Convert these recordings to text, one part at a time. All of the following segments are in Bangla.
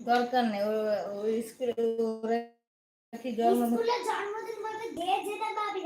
দরকার নেই ওই স্কুলে ওরা কি স্কুলে জন্মদিন বলবে যে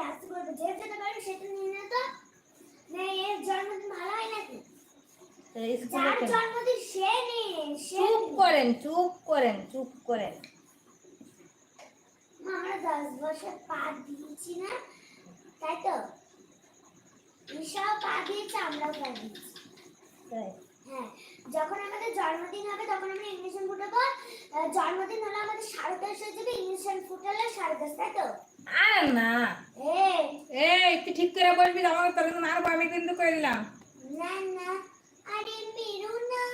রাস্তা বলবে যে সেটা নিয়ে নে তো। না এর জন্মদিন ভালো হয় নাকি যার জন্মদিন সে নিয়ে চুপ করেন চুপ করেন চুপ করেন। আমরা দশ বছর পা দিয়েছি না তাই তো? ঈশাও পা দিয়েছে আমরাও পা দিয়েছি। হ্যাঁ যখন আমাদের জন্মদিন হবে তখন আমরা ইংলিশন ফুটাবো জন্মদিন হলে আমাদের সাড়ে দশ হয়ে যাবে ইংলিশন ফুটালে সাড়ে দশ তাই তো? আর না। এই এই তুই ঠিক করে বলবি আমাকে তোর কিন্তু মারবো আমি কিন্তু করে দিলাম না না। আরে মেরো না।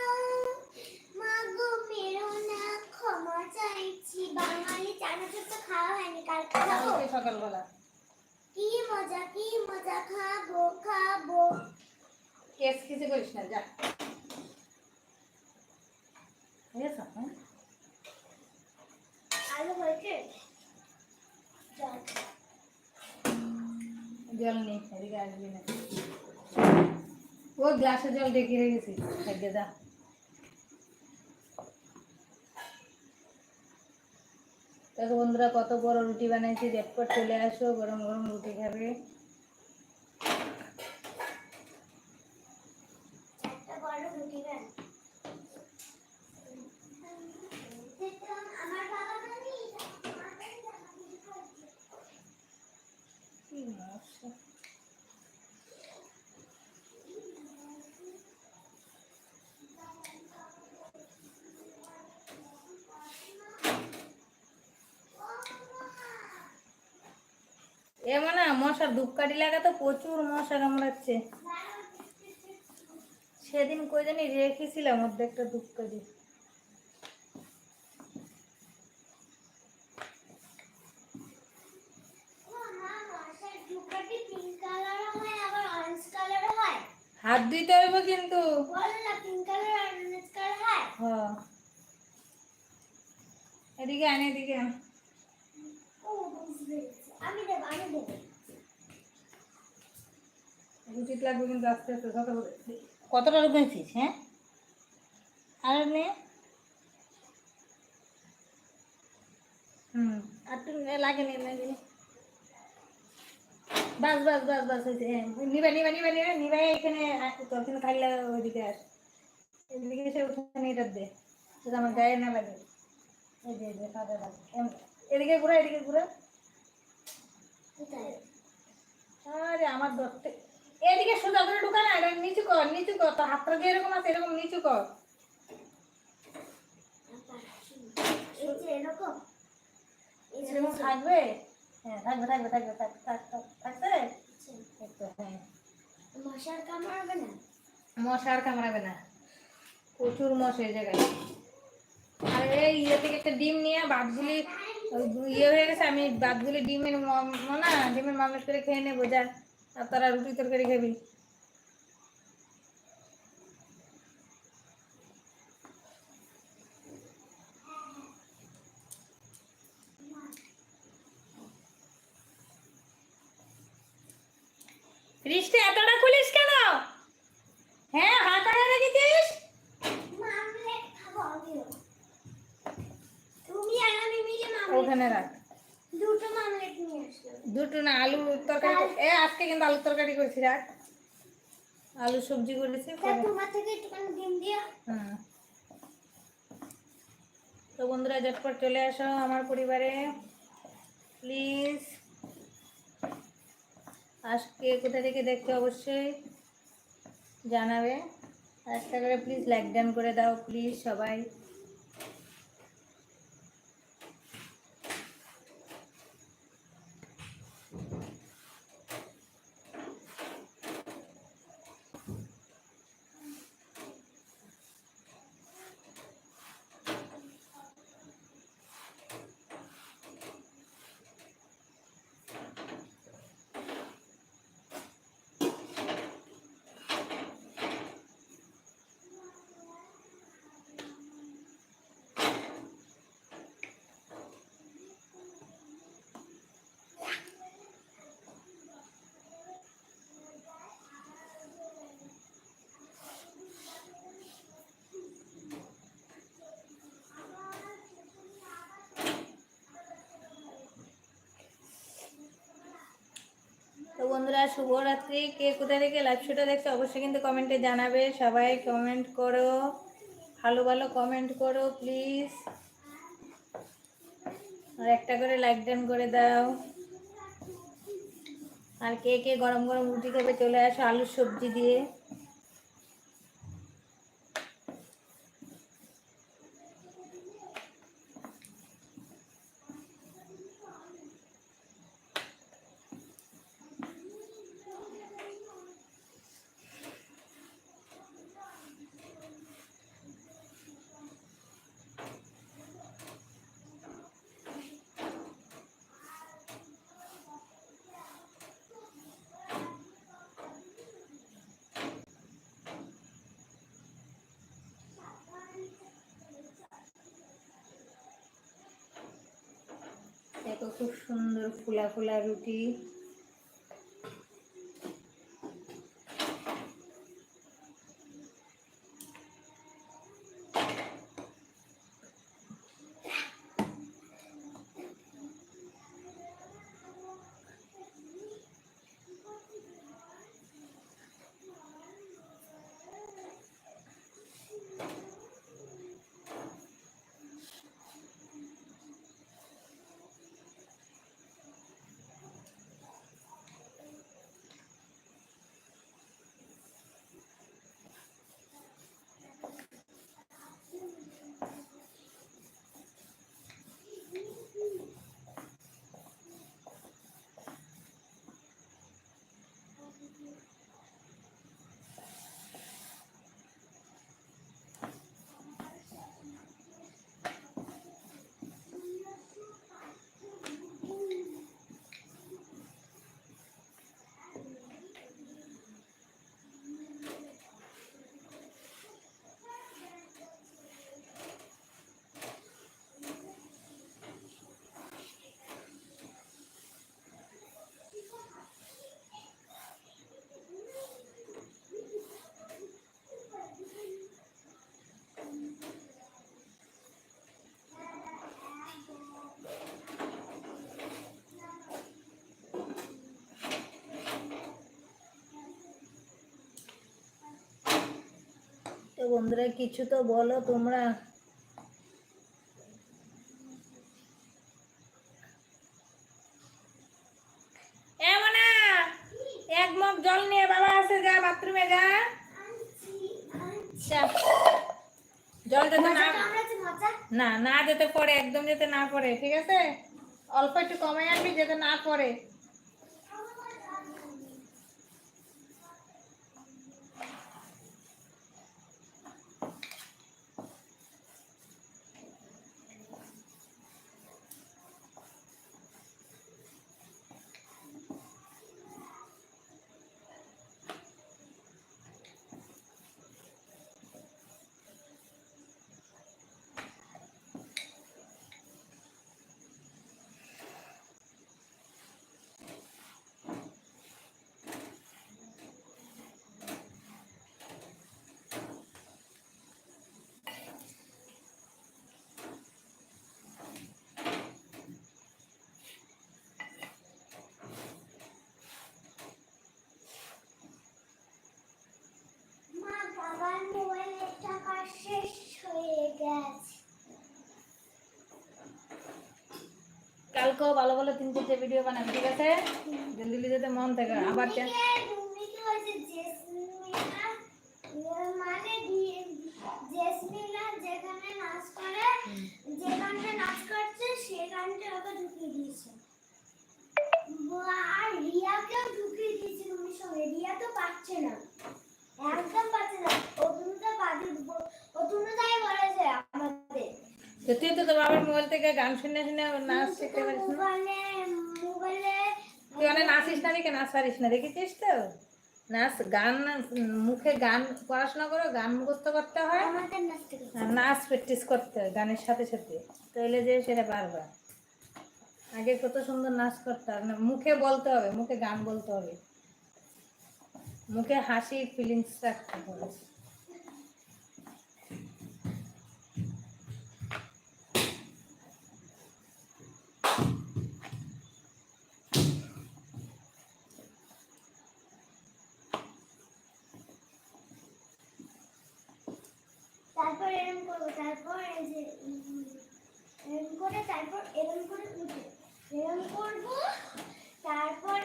মাগো মেরো না। ক্ষমা চাইছি। বাঙালি চানাচুর তো খাওয়া হয়নি কালকে খাব। সকালবেলা। কি মজা কি মজা খাব খাব। কেস কিছু করিস না যা ঠিক আছে হ্যাঁ? আলু হয়েছে জল নেই এদিকে আসবি না। ও গ্লাসে জল ডেকে রেখেছি। খাইতে যা। দেখো বন্ধুরা কত বড় রুটি বানাইছি। ঝটপট চলে আসো গরম গরম রুটি খাবে একটা বড় রুটি দেন আমার বাবা জানি কি মশা। এমন না, মশার ধূপকাঠি লাগা তো প্রচুর মশা কামড়াচ্ছে। সেদিন কই জানি রেখেছিলাম একটা ধূপকাঠি। হাত ধুইতে হবে কিন্তু। হ্যাঁ। এদিকে আন এদিকে উচিত লাগবে কিন্তু আস্তে আস্তে কতটা রুকেছিস হ্যাঁ? আর নে। হুম। আর নে, লাগে নি লাগে বাস বাস বাস বাস হয়েছে নিবা নিবা নিবা নিবা নিবা এখানে কিন্তু খাইলে ওইদিকে আস। এদিকে এসে উঠানে এটা দে। সেটা আমার গায়ে না লাগে। এই যে সাদা এদিকে ঘুরা এদিকে ঘুরা। আরে আমার এদিকে সোজা করে ঢুকা না এটা নিচু কর নিচু কর। তোর হাতটা যে এরকম আছে? এরকম নিচু কর। এরকম? থাকবে? হ্যাঁ থাকবে থাকবে তো, হ্যাঁ। মশার কামড়াবে না? মশা আর কামড়াবে না। প্রচুর মশ এই জায়গায়। আর এই ইয়ে থেকে একটা ডিম নিয়ে ওই ইয়ে হয়ে গেছে, আমি বাদগুলি ডিমের না ডিমের মামলেট করে খেয়ে নেব, যা। আর তারা রুটি তরকারি খাবি। এতটা খুলিস কেন হ্যাঁ হাত করে রেখেছিস মামলেট খাব আমিও তুমি আর আমি মিলে মামলেট ওখানে রাখ দুটো মামলেট নিয়ে আসলাম দুটো না আলু তরকারি কর- এ আজকে কিন্তু আলু তরকারি করেছি রাখ। আলু সবজি করেছি। তা বন্ধুরা ঝটপট চলে আসো আমার পরিবারে। প্লিজ। আজকে কোথা থেকে দেখতে অবশ্যই জানাবে। একটা করে প্লিজ লাইক ডান করে দাও প্লিজ সবাই। বন্ধুরা, শুভরাত্রি। কে কোথায় থেকে লাইভ শোটা দেখছে অবশ্যই কিন্তু কমেন্টে জানাবে। সবাই কমেন্ট করো, ভালো ভালো কমেন্ট করো প্লিজ আর একটা করে লাইক ডান করে দাও। আর কে কে গরম গরম রুটি খাবে চলে আসো আলুর সবজি দিয়ে। দেখো খুব সুন্দর ফুলা ফুলা রুটি। বন্ধুরা কিছু তো বলো তোমরা। এক মগ জল নিয়ে বাবা আছে যা বাথরুমে যা। যা। জল যাতে না না না যেতে পড়ে একদম যেতে না পড়ে ঠিক আছে? অল্প একটু কমাই আনবি যেতে না পড়ে মা বাবার মোবাইলের টাকা শেষ হয়ে গেছে কালকেও ভালো ভালো তিন চারটে ভিডিও বানাবি, ঠিক আছে? জলদি যেতে মন থাকে আবার যেখানে নাচ করে যে নাচ করছে সে ওকে ঢুকিয়ে দিয়েছে রিয়াকেও ঢুকিয়ে দিয়েছে রুমির সঙ্গে রিয়া তো পাচ্ছে না। পাচ্ছে না অতনুদাই বলেছে আমাদের। তো তো তোর বাবার মোবাইল থেকে গান শুনে শুনে নাচ শিখতে পারিস তুই অনেক নাচিস না দেখে, নাচ পারিস না। দেখেছিস তো? নাচ, গান, মুখে গান, পড়াশোনা করো, গান মুখস্থ করতে হয়। নাচ প্র্যাকটিস করতে হয় গানের সাথে সাথে। তাইলে যে সেটা পারবা। আগে কত সুন্দর নাচ করতে হবে না মুখে বলতে হবে, মুখে গান বলতে হবে। মুখে হাসি ফিলিংস রাখতে হবে। তারপর এরম করব, তারপর এই যে এরম করে, তারপর এরম করে উঠে, এরম করব, তারপর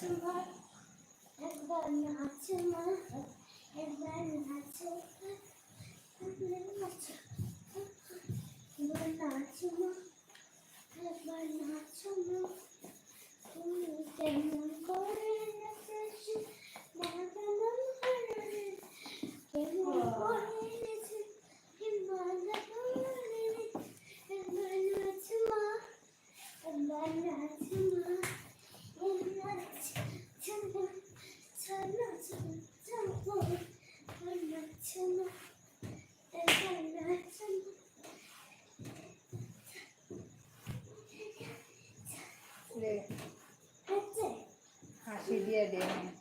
To. দিয়ে দেবেন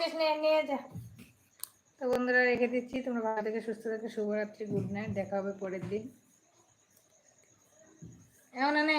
বলছিস নিয়ে নিয়ে যা। তো বন্ধুরা, রেখে দিচ্ছি। তোমরা ভালো থেকে, সুস্থ থেকে, শুভরাত্রি, গুড নাইট, দেখা হবে পরের দিন। এমন না